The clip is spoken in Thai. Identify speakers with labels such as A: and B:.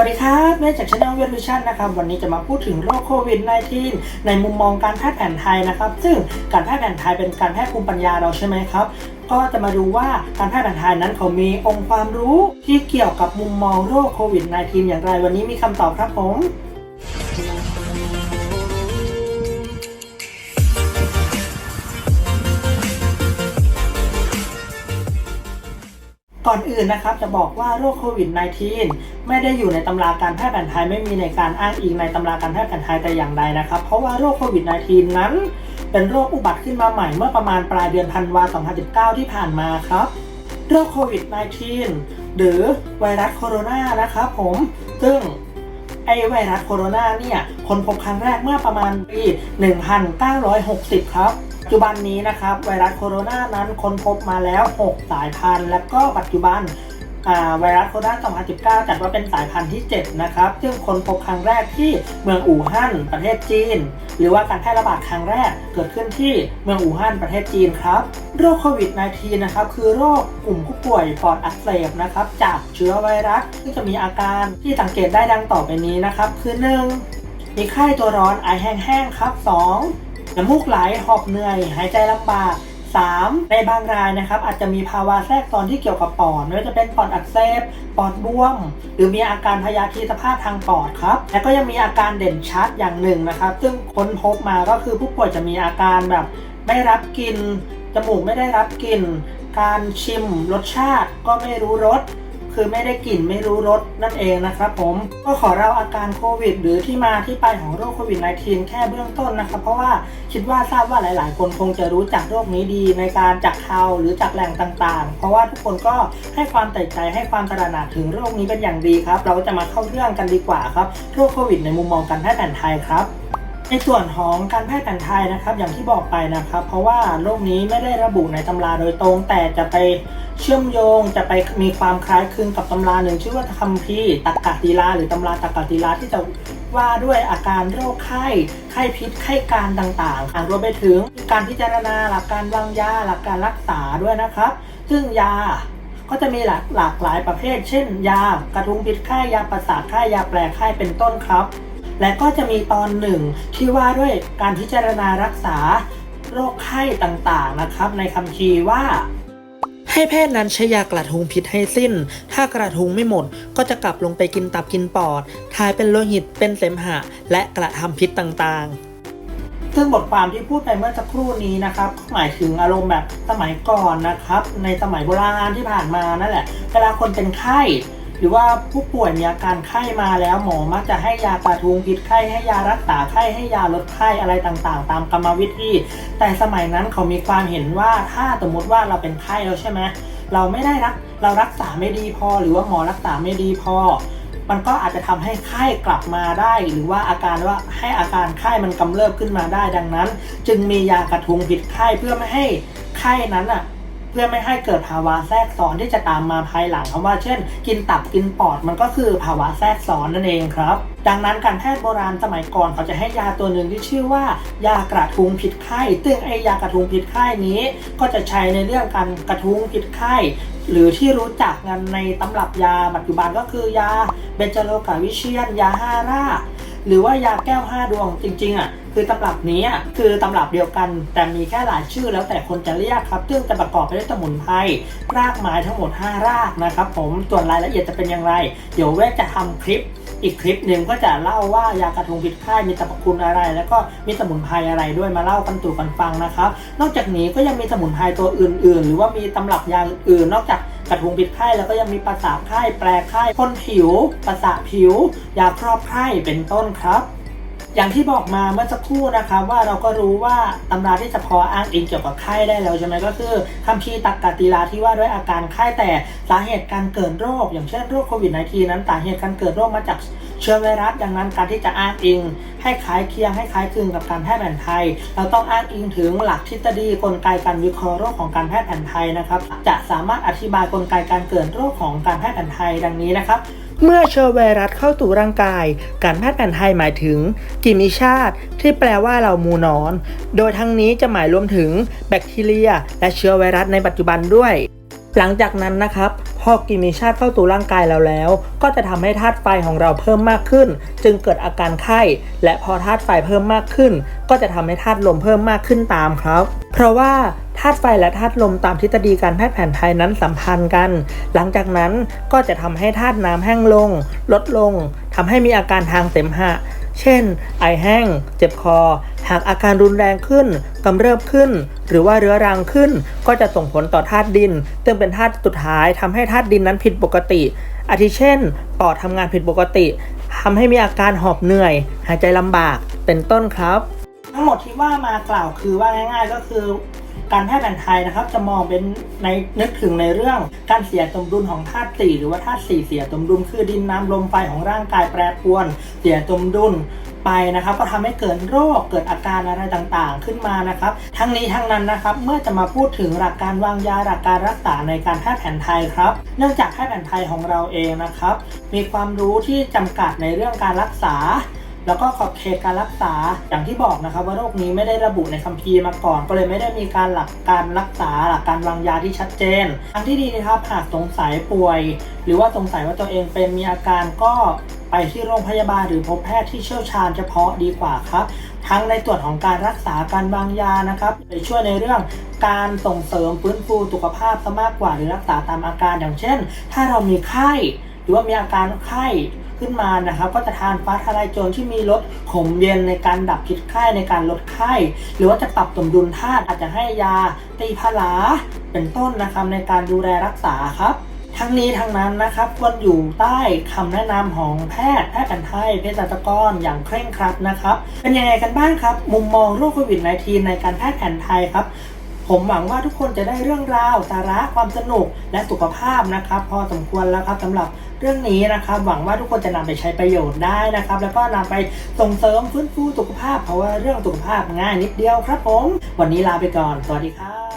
A: วัสดีครับเมฆจากช anel เวลูชันนะครับ วันนี้จะมาพูดถึงโรคโควิด -19 ในมุมมองการแพทย์แผนไทยนะครับ ซึ่งการแพทย์แผนไทยเป็นการแพทย์ภูมิปัญญาเราใช่ไหมครับ ก็จะมาดูว่าการแพทย์แผนไทยนั้นเขามีองค์ความรู้ที่เกี่ยวกับมุมมองโรคโควิด -19 อย่างไร วันนี้มีคำตอบครับผม ก่อนอื่นนะครับจะบอกว่าโรคโควิด -19 ไม่ได้อยู่ในตำราการแพทย์แผนไทยไม่มีในการอ้างอิงในตำราการแพทย์แผนไทยแต่อย่างใดนะครับ เพราะว่าโรคโควิด -19 นั้น เป็นโรคอุบัติขึ้นมาใหม่เมื่อประมาณปลายเดือนธันวาคม 2019 ที่ผ่านมาครับโรคโควิด -19 หรือไวรัสโคโรนานะครับผม ซึ่งไอไวรัสโคโรนาเนี่ย คนพบครั้งแรกเมื่อประมาณปี 1960 ครับ จจุบันนี้นะครับไวรัสโคโรนานั้นค้นพบมาแล้ว 6 สายพันธุ์ และก็ปัจจุบันอ่าไวรัสโคโรนา2019 จัดว่าเป็นสายพันธุ์ที่ 7 นะครับ ซึ่งค้นพบครั้งแรกที่เมืองอู่ฮั่นประเทศจีน หรือว่าการแพร่ระบาดครั้งแรกเกิดขึ้นที่เมืองอู่ฮั่นประเทศจีนครับ โรคโควิด -19 นะครับ คือโรคกลุ่มผู้ป่วยปอดอักเสบนะครับ จากเชื้อไวรัสที่งจะมีอาการที่สังเกตได้ดังต่อไปนี้นะครับ คือ 1. มีไข้ตัวร้อนไอแห้งๆครับ 2. น้ำมูกไหลหอบเหนื่อย หายใจลำบาก 3. ในบางรายนะครับอาจจะมีภาวะแทรกซ้อนที่เกี่ยวกับปอดไม่ว่าจะเป็นปอดอักเสบปอดบวม หรือมีอาการพยาธิสภาพทางปอดครับ และก็ยังมีอาการเด่นชัดอย่างหนึ่งนะครับ ซึ่งค้นพบมาก็คือผู้ป่วยจะมีอาการแบบ ไม่รับกลิ่นจมูกไม่ได้รับกลิ่นการชิมรสชาติก็ไม่รู้รส คือไม่ได้กลิ่นไม่รู้รสนั่นเองนะครับผมก็ขอเล่าอาการโควิด หรือที่มาที่ไปของโรคโควิด -19 แค่เบื้องต้นนะครับเพราะว่าคิดว่าทราบว่าหลาย ๆ คนคงจะรู้จักโรคนี้ดีในการจากข่าวหรือจากแหล่งต่าง ๆ เพราะว่าทุกคนก็ให้ความใส่ใจให้ความตระหนักถึงโรคนี้เป็นอย่างดีครับ เราจะมาเข้าเรื่องกันดีกว่าครับโรคโควิด ในมุมมองการแพทย์แผนไทยครับ ในส่วนของการแพทย์แผนไทยนะครับ อย่างที่บอกไปนะครับ เพราะว่าโรคนี้ไม่ได้ระบุในตำราโดยตรง แต่จะไปเชื่อมโยงจะไปมีความคล้ายคลึงกับตำราหนึ่งชื่อว่าคัมภีร์ตักกะตีลาหรือตำราตักกะตีลาที่จะว่าด้วยอาการโรคไข้ ไข้พิษ ไข้การต่างๆอ่ารวมไปถึงการพิจารณาหลักการวางยาหลักการรักษาด้วยนะครับ ซึ่งยาก็จะมีหลากหลากหลายประเภท เช่น ยากระทุ้งพิษไข้ยาประสาทไข้ยาแปรไข้เป็นต้นครับ และก็จะมีตอนหนึ่งที่ว่าด้วยการพิจารณารักษาโรคไข้ต่างๆนะครับในคำชีว่า ให้แพทย์นั้นใช้ยากระทุงพิษให้สิ้น ถ้ากระทุงไม่หมดก็จะกลับลงไปกินตับกินปอดทายเป็นโลหิตเป็นเสมหะ และกระทำพิษต่างๆซึ่งบทความที่พูดไปเมื่อสักครู่นี้นะครับหมายถึงอารมณ์แบบสมัยก่อนนะครับ ในสมัยโบราณที่ผ่านมานั่นแหละเวลาคนเป็นไข้ หรือว่าผู้ป่วยมีอาการไข้มาแล้วหมอมักจะให้ยากระทุงพิษไข้ให้ยารักษาไข้ให้ยาลดไข้อะไรต่างๆ ตามกรรมวิธี แต่สมัยนั้นเขามีความเห็นว่าถ้าสมมติว่าเราเป็นไข้แล้วใช่ไหมเราไม่ได้รักเรารักษาไม่ดีพอ หรือว่าหมอรักษาไม่ดีพอ มันก็อาจจะทำให้ไข้กลับมาได้ หรือว่าอาการว่าให้อาการไข้มันกำเริบขึ้นมาได้ดังนั้น จึงมียากระทุงพิษไข้เพื่อไม่ให้ไข้นั้นอะ พื่อไม่ให้เกิดภาวะแทรกซ้อนที่จะตามมาภายหลังคำว่าเช่น กินตับกินปอดมันก็คือภาวะแทรกซ้อนนั่นเองครับ ดังนั้นการแพทย์โบราณสมัยก่อนเขาจะให้ยาตัวหนึ่งที่ชื่อว่า ยากระทุงพิษไข้ซึ่งไอยากระทุงพิษไข้นี้ ก็จะใช้ในเรื่องการกระทุงพิษไข้หรือที่รู้จักกันในตำรับยาปัจจุบันก็คือยาเบนจโลกาวิเชียนยาฮาร่าหรือว่ายาแก้ว5ดวงจริงๆอะ คือตำรับนี้คือตำรับเดียวกัน แต่มีแค่หลายชื่อแล้วแต่คนจะเรียกครับ ซึ่งจะประกอบไปด้วยสมุนไพรรากไม้ทั้งหมด 5 รากนะครับ ผมส่วนรายละเอียดจะเป็นอย่างไร เดี๋ยวเวจะทำคลิปอีกคลิปหนึ่งก็จะเล่าว่ายากระทุงพิษไข้มีสรรพคุณอะไร แล้วก็มีสมุนไพรอะไรด้วยมาเล่ากันตู่กันฟังนะครับ นอกจากนี้ก็ยังมีสมุนไพรตัวอื่น ๆ หรือว่ามีตำรับยาอื่นๆนอกจากกระทุงพิษไข้แล้วก็ยังมีประสาทไข้แปรไข้พ่นผิว ประสาทผิว ยาครอบไข้เป็นต้นครับ อย่างที่บอกมาเมื่อสักครู่นะครับว่าเราก็รู้ว่าตำราที่จะพออ้างอิงเกี่ยวกับไข้ได้แล้วใช่ไหมก็คือคัมภีร์ตักกะตีลาที่ว่าด้วยอาการไข้แต่สาเหตุการเกิดโรค อย่างเช่นโรคโควิด -19 นั้นสาเหตุการเกิดโรคมาจากเชื้อไวรัสดังนั้นการที่จะอ้างอิง ให้คล้ายเคียงให้คล้ายคลึงกับการแพทย์แผนไทย เราต้องอ้างอิงถึงหลักทฤษฎีกลไกการวิเคราะห์โรคของการแพทย์แผนไทยนะครับ จะสามารถอธิบายกลไกการเกิดโรคของการแพทย์แผนไทยดังนี้นะครับ เมื่อเชื้อไวรัสเข้าสู่ร่างกาย การแพทย์แผนไทยหมายถึง กิมิชาติ ที่แปลว่าเรามูนอน โดยทั้งนี้จะหมายรวมถึงแบคทีเรีย และเชื้อไวรัสในปัจจุบันด้วย หลังจากนั้นนะครับพอกิมีชาติเข้าสู่ร่างกายเราแล้ว ก็จะทำให้ธาตุไฟของเราเพิ่มมากขึ้น จึงเกิดอาการไข้ และพอธาตุไฟเพิ่มมากขึ้น ก็จะทำให้ธาตุลมเพิ่มมากขึ้นตามครับ เพราะว่า ธาตุไฟและธาตุลมตามทฤษฎีการแพทย์แผนไทยนั้นสัมพันธ์กัน หลังจากนั้นก็จะทำให้ธาตุน้ำแห้งลง ลดลงทำให้มีอาการทางเสมหะ เช่น ไอแห้ง เจ็บคอ หากอาการรุนแรงขึ้นกำเริบขึ้น หรือว่าเรื้อรังขึ้น ก็จะส่งผลต่อธาตุดิน ซึ่งเป็นธาตุสุดท้ายทำให้ธาตุดินนั้นผิดปกติ อาทิเช่น ปอดทำงานผิดปกติทำให้มีอาการหอบเหนื่อย หายใจลำบาก เป็นต้นครับ ทั้งหมดที่ว่ามากล่าวคือว่าง่าย ๆ ก็คือ การแพทย์แผนไทยนะครับ จะมองเป็นในนึกถึงในเรื่องการเสียสมดุลของธาตุสี่หรือว่าธาตุสี่เสียสมดุลคือดินน้ำลมไฟของร่างกายแปรปรวน เสียสมดุลไปนะครับ ก็ทำให้เกิดโรคเกิดอาการอะไรต่างๆ ขึ้นมานะครับ ทั้งนี้ทั้งนั้นนะครับ เมื่อจะมาพูดถึงหลักการวางยาหลักการรักษาในการแพทย์แผนไทยครับ เนื่องจากแพทย์แผนไทยของเราเองนะครับ มีความรู้ที่จำกัดในเรื่องการรักษา แล้วก็ขอบเขตการรักษาอย่างที่บอกนะครับว่าโรคนี้ไม่ได้ระบุในคัมภีร์มาก่อน ก็เลยไม่ได้มีการหลักการรักษาหลักการวางยาที่ชัดเจนทางที่ดีนะครับหากสงสัยป่วย หรือว่าสงสัยว่าตัวเองเป็นมีอาการก็ไปที่โรงพยาบาลหรือพบแพทย์ที่เชี่ยวชาญเฉพาะดีกว่าครับ ทั้งในส่วนของการรักษาการวางยานะครับไปช่วยในเรื่องการส่งเสริมฟื้นฟูสุขภาพซะมากกว่าหรือรักษาตามอาการอย่างเช่น ถ้าเรามีไข้ รือว่ามีอาการไข้ขึ้นมานะครับ ก็จะทานฟ้าทลายโจรที่มีรสขมเย็นในการดับพิษไข้ในการลดไข้ หรือว่าจะปรับสมดุลธาตุอาจจะให้ยาตีพาราเป็นต้นนะครับในการดูแลรักษาครับทั้งนี้ทั้งนั้นนะครับควรอยู่ใต้คำแนะนำของแพทย์แพทย์แผนไทยเภสัชกรอย่างเคร่งครัดนะครับ เป็นยังไงกันบ้างครับ มุมมองโรคโควิด -19 ในการแพทย์แผนไทยครับ ผมหวังว่าทุกคนจะได้เรื่องราว สาระความสนุกและสุขภาพนะครับ พอสมควรแล้วครับสำหรับเรื่องนี้นะครับ หวังว่าทุกคนจะนำไปใช้ประโยชน์ได้นะครับ แล้วก็นำไปส่งเสริมฟื้นฟูสุขภาพ เพราะว่าเรื่องสุขภาพง่ายนิดเดียวครับผม วันนี้ลาไปก่อน สวัสดีครับ